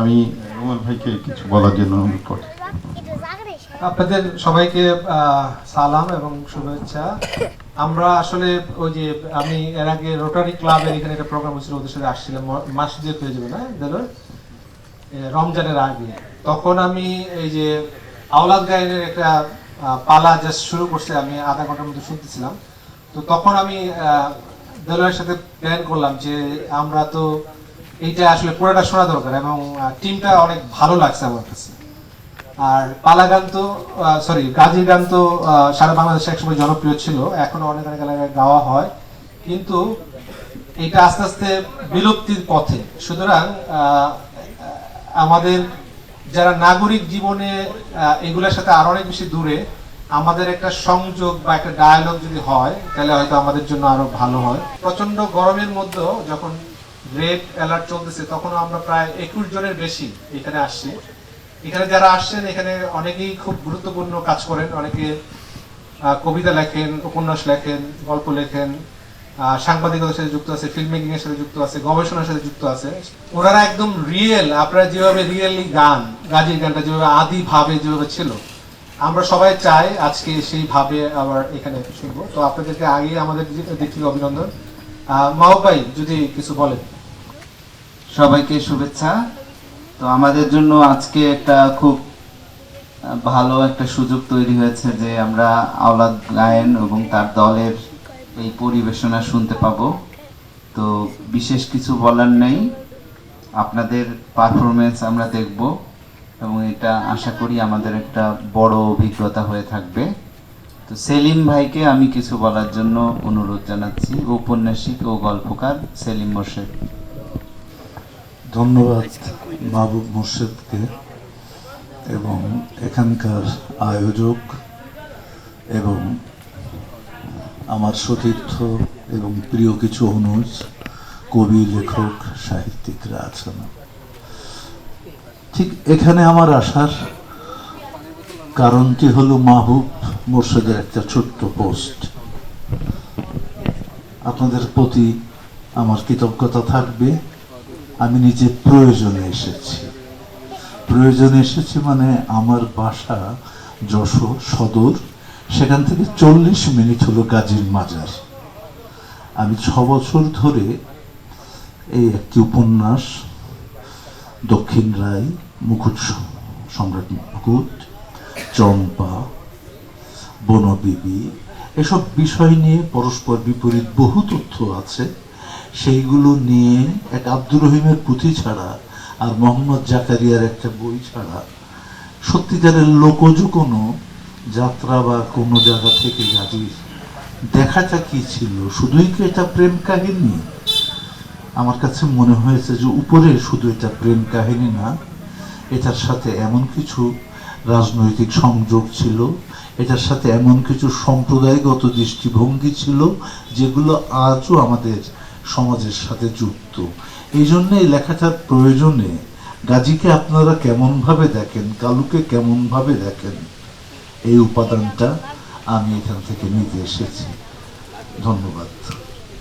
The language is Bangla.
আমি রুমাল ভাইকে কিছু বলার জন্য অনুরোধ করছি। আপনাদের সবাইকে সালাম এবং শুভেচ্ছা। আমরা আসলে ওই যে আমি এর আগে রোটারি ক্লাবের এখানে একটা প্রোগ্রাম হয়েছিল, ওদের সাথে আসছিলাম মাস যে পেয়ে যাবে না দেলোর রমজানের আগে। তখন আমি এই যে আওলাদ গায়নের একটা পালা জাস্ট শুরু করছে, আমি আধা ঘণ্টার মধ্যে শুনতেছিলাম। তো তখন আমি দেলোয়ারের সাথে প্ল্যান করলাম যে আমরা তো এইটা আসলে পুরোটা শোনা দরকার এবং টিমটা অনেক ভালো লাগছে আমার কাছে। আর পালা গান তো সরি গাজী গান তো সারা বাংলাদেশে একসময় জনপ্রিয় ছিল। এখনও অনেক অনেক এলাকায় গাওয়া হয়। কিন্তু এটা আস্তে আস্তে বিলুপ্তির পথে। সুতরাং আমাদের যারা নাগরিক জীবনে এগুলোর সাথে আরও অনেক বেশি দূরে, আমাদের একটা সংযোগ বা একটা ডায়ালগ যদি হয়, তাহলে হয়তো আমাদের জন্য আরও ভালো হয়। প্রচণ্ড গরমের মধ্যেও যখন রেড অ্যালার্ট চলতেছে তখন আমরা প্রায় একুশ জনের বেশি এখানে আসছি। এখানে যারা আসছেন, এখানে অনেকেই খুব গুরুত্বপূর্ণ কাজ করেন। অনেকে কবিতা লেখেন, উপন্যাস লেখেন, গল্প লেখেন সাংবাদিকতার সাথে যুক্ত আছে ফিল্ম মেকিং এর সাথে যুক্ত আছে, গবেষণার সাথে যুক্ত আছে। ওনারা একদম রিয়েল আপনারা যেভাবে রিয়েলি গান, গাজির গানটা যেভাবে আদি ভাবে যেভাবে ছিল, আমরা সবাই চাই আজকে সেই ভাবে আবার এখানে শুনব। তো আপনাদেরকে আগে আমাদের দিক থেকে অভিনন্দন। ভাই, যদি কিছু বলেন। সবাইকে শুভেচ্ছা। তো আমাদের জন্য আজকে একটা খুব ভালো একটা সুযোগ তৈরি হয়েছে যে আমরা আওলাদ গায়েন এবং তার দলের এই পরিবেশনা শুনতে পাব। তো বিশেষ কিছু বলার নেই। আপনাদের পারফরমেন্স আমরা দেখব এবং এটা আশা করি আমাদের একটা বড় অভিজ্ঞতা হয়ে থাকবে। তো সেলিম ভাইকে আমি কিছু বলার জন্য অনুরোধ জানাচ্ছি। ঔপন্যাসিক ও গল্পকার সেলিম মোর্শেদ। ধন্যবাদ মাহবুব মোর্শেদকে এবং এখানকার আয়োজক এবং আমার সতীর্থ এবং প্রিয় কিছু অনুজ, কবি, লেখক, সাহিত্যিকরা আছেন। ঠিক এখানে আমার আসার কারণটি হলো মাহবুব মোর্শেদের একটা ছোট্ট পোস্ট। আপনাদের প্রতি আমার কৃতজ্ঞতা থাকবে। আমি নিজে প্রয়োজনে এসেছি। প্রয়োজনে এসেছি মানে আমার বাসা যশোর সদর, সেখান থেকে চল্লিশ মিনিট হলো গাজীর মাজার। আমি ছ বছর ধরে এই একটি উপন্যাস, দক্ষিণ রায়, মুকুট সম্রাট মুকুট, চম্পা, বনবিবি, এসব বিষয় নিয়ে পরস্পর বিপরীত বহু তথ্য আছে। সেইগুলো নিয়ে এক আব্দুর রহিমের পুঁথি ছাড়া আর মোহাম্মদ জাকারিয়ার একটা বই ছাড়া। সত্যিকারের লোকজ কোনো যাত্রা বা কোনো জায়গা থেকে গাজীর দেখাটা কি ছিল? শুধুই কি এটা প্রেম কাহিনী? আমার কাছে মনে হয়েছে যে উপরে শুধু এটা প্রেম কাহিনী না, এটার সাথে এমন কিছু রাজনৈতিক সংযোগ ছিল, এটার সাথে এমন কিছু সম্প্রদায়গত দৃষ্টিভঙ্গি ছিল, যেগুলো আজও আমাদের সমাজের সাথে যুক্ত। এই জন্য এই লেখাটার প্রয়োজনে গাজীকে আপনারা কেমনভাবে দেখেন, কালুকে কেমনভাবে দেখেন? এই উপাদানটা আমি এখান থেকে নিতে এসেছি। ধন্যবাদ।